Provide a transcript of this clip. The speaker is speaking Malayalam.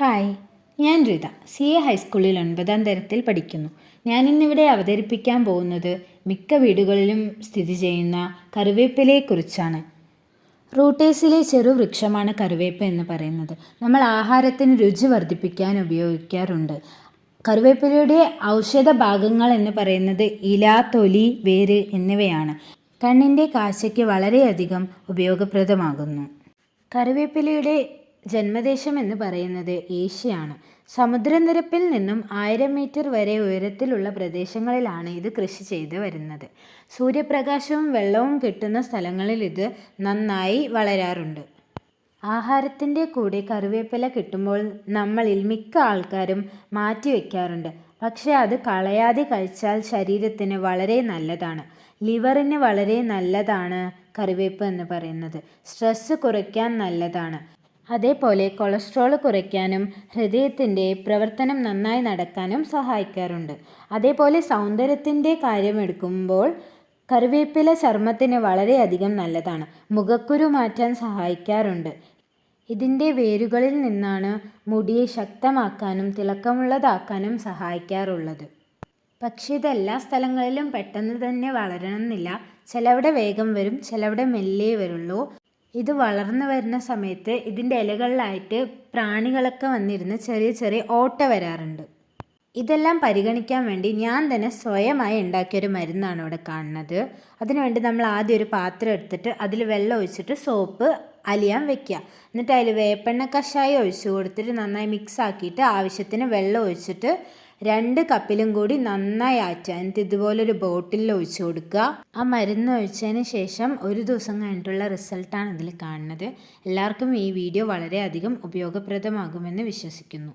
ഹായ് ഞാൻ രിത സി എ ഹൈസ്കൂളിൽ ഒൻപതാം തരത്തിൽ പഠിക്കുന്നു. ഞാൻ ഇന്നിവിടെ അവതരിപ്പിക്കാൻ പോകുന്നത് മിക്ക വീടുകളിലും സ്ഥിതി ചെയ്യുന്ന കറിവേപ്പിലയെക്കുറിച്ചാണ്. റൂട്ടേഴ്സിലെ ചെറുവൃക്ഷമാണ് കറിവേപ്പ് എന്ന് പറയുന്നത്. നമ്മൾ ആഹാരത്തിന് രുചി വർദ്ധിപ്പിക്കാൻ ഉപയോഗിക്കാറുണ്ട്. കറിവേപ്പിലയുടെ ഔഷധ ഭാഗങ്ങൾ എന്ന് പറയുന്നത് ഇല തൊലി വേര് എന്നിവയാണ്. കണ്ണിന്റെ കാഴ്ചയ്ക്ക് വളരെയധികം ഉപയോഗപ്രദമാകുന്നു. കറിവേപ്പിലയുടെ ജന്മദേശം എന്ന് പറയുന്നത് ഏഷ്യയാണ് സമുദ്രനിരപ്പിൽ നിന്നും ആയിരം മീറ്റർ വരെ ഉയരത്തിലുള്ള പ്രദേശങ്ങളിലാണ് ഇത് കൃഷി ചെയ്ത് വരുന്നത്. സൂര്യപ്രകാശവും വെള്ളവും കിട്ടുന്ന സ്ഥലങ്ങളിൽ ഇത് നന്നായി വളരാറുണ്ട്. ആഹാരത്തിന്റെ കൂടെ കറിവേപ്പില കിട്ടുമ്പോൾ നമ്മളിൽ മിക്ക ആൾക്കാരും മാറ്റി വയ്ക്കാറുണ്ട് പക്ഷേ അത് കളയാതെ കഴിച്ചാൽ ശരീരത്തിന് വളരെ നല്ലതാണ്. ലിവറിന് വളരെ നല്ലതാണ് കറിവേപ്പ് എന്ന് പറയുന്നത്. സ്ട്രെസ്സ് കുറയ്ക്കാൻ നല്ലതാണ്. അതേപോലെ കൊളസ്ട്രോൾ കുറയ്ക്കാനും ഹൃദയത്തിന്റെ പ്രവർത്തനം നന്നായി നടക്കാനും സഹായിക്കാറുണ്ട്. അതേപോലെ സൗന്ദര്യത്തിന്റെ കാര്യമെടുക്കുമ്പോൾ കറിവേപ്പില ചർമ്മത്തിന് വളരെയധികം നല്ലതാണ്. മുഖക്കുരു മാറ്റാൻ സഹായിക്കാറുണ്ട്. ഇതിന്റെ വേരുകളിൽ നിന്നാണ് മുടിയെ ശക്തമാക്കാനും തിളക്കമുള്ളതാക്കാനും സഹായിക്കാറുള്ളത്. പക്ഷേ ഇത് എല്ലാ സ്ഥലങ്ങളിലും പെട്ടെന്ന് തന്നെ വളരണമെന്നില്ല. ചിലവിടെ വേഗം വരും ചിലവിടെ മെല്ലേ വരുള്ളൂ. ഇത് വളർന്നു വരുന്ന സമയത്ത് ഇതിന്റെ ഇലകളിലായിട്ട് പ്രാണികളൊക്കെ വന്നിരുന്ന് ചെറിയ ചെറിയ ഓട്ട വരാറുണ്ട്. ഇതെല്ലാം പരിഗണിക്കാൻ വേണ്ടി ഞാൻ തന്നെ സ്വയമായി ഉണ്ടാക്കിയൊരു മരുന്നാണ് ഇവിടെ കാണുന്നത്. അതിനുവേണ്ടി നമ്മൾ ആദ്യം ഒരു പാത്രം എടുത്തിട്ട് അതിൽ വെള്ളം ഒഴിച്ചിട്ട് സോപ്പ് അലിയാൻ വെക്കുക. എന്നിട്ട് അതിൽ വേപ്പെണ്ണ കഷായം ഒഴിച്ച് കൊടുത്തിട്ട് നന്നായി മിക്സ് ആക്കിയിട്ട് ആവശ്യത്തിന് വെള്ളം ഒഴിച്ചിട്ട് രണ്ട് കപ്പിലും കൂടി നന്നായി ആറ്റുക എന്നിട്ട് ഇതുപോലൊരു ബോട്ടിലിൽ ഒഴിച്ചു കൊടുക്കുക. ആ മരുന്ന് ഒഴിച്ചതിന് ശേഷം ഒരു ദിവസം കഴിഞ്ഞിട്ടുള്ള റിസൾട്ടാണ് ഇതിൽ കാണുന്നത്. എല്ലാവർക്കും ഈ വീഡിയോ വളരെയധികം ഉപയോഗപ്രദമാകുമെന്ന് വിശ്വസിക്കുന്നു.